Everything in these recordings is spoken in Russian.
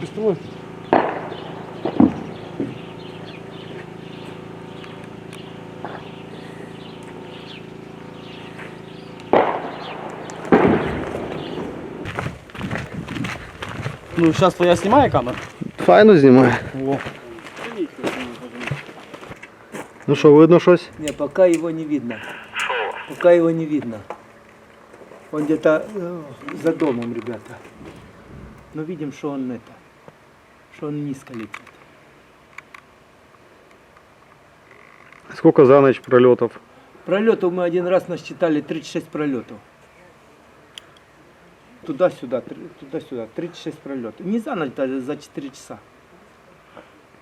Быстрой. Ну, зараз твоя знімає камера? Файно знімає. О. Ну що, видно щось? Не, пока его не видно. Пока его не видно. Он где-то э, за домом, ребята. Но видим, что он это, что он низко летит. Скільки за ніч прольотів? Пролетов мы один раз насчитали 36 пролетов. Туда-сюда, тр- туда-сюда, 36 пролетов. Не за ночь, даже за 4 часа.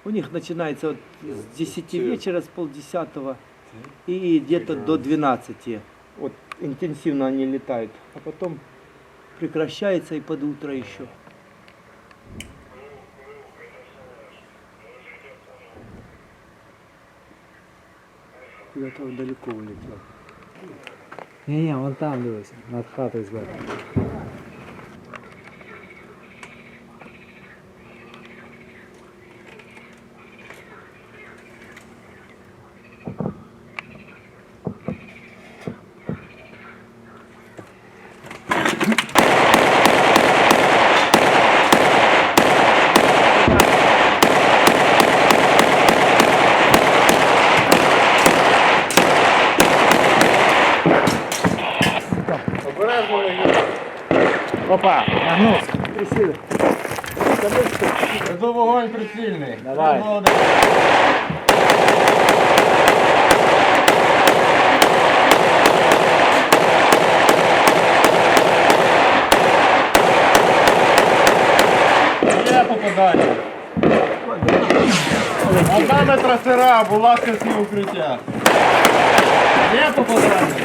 У них начинается вот с 10 вечера, с полдесятого и где-то до 12. Вот интенсивно они летают. А потом прекращается и под утро еще. Куда-то он далеко улетел. Ні, вон там дивися, над хатою зверху. Опа, нагнувся. Це вогонь прицільний. Давай. Є попадання. Одна метра сира, була скрізь укриття. Є попадання.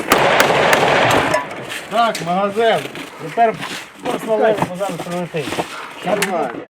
Так, магазин. Тепер послали, позаду прилетить. Нормально.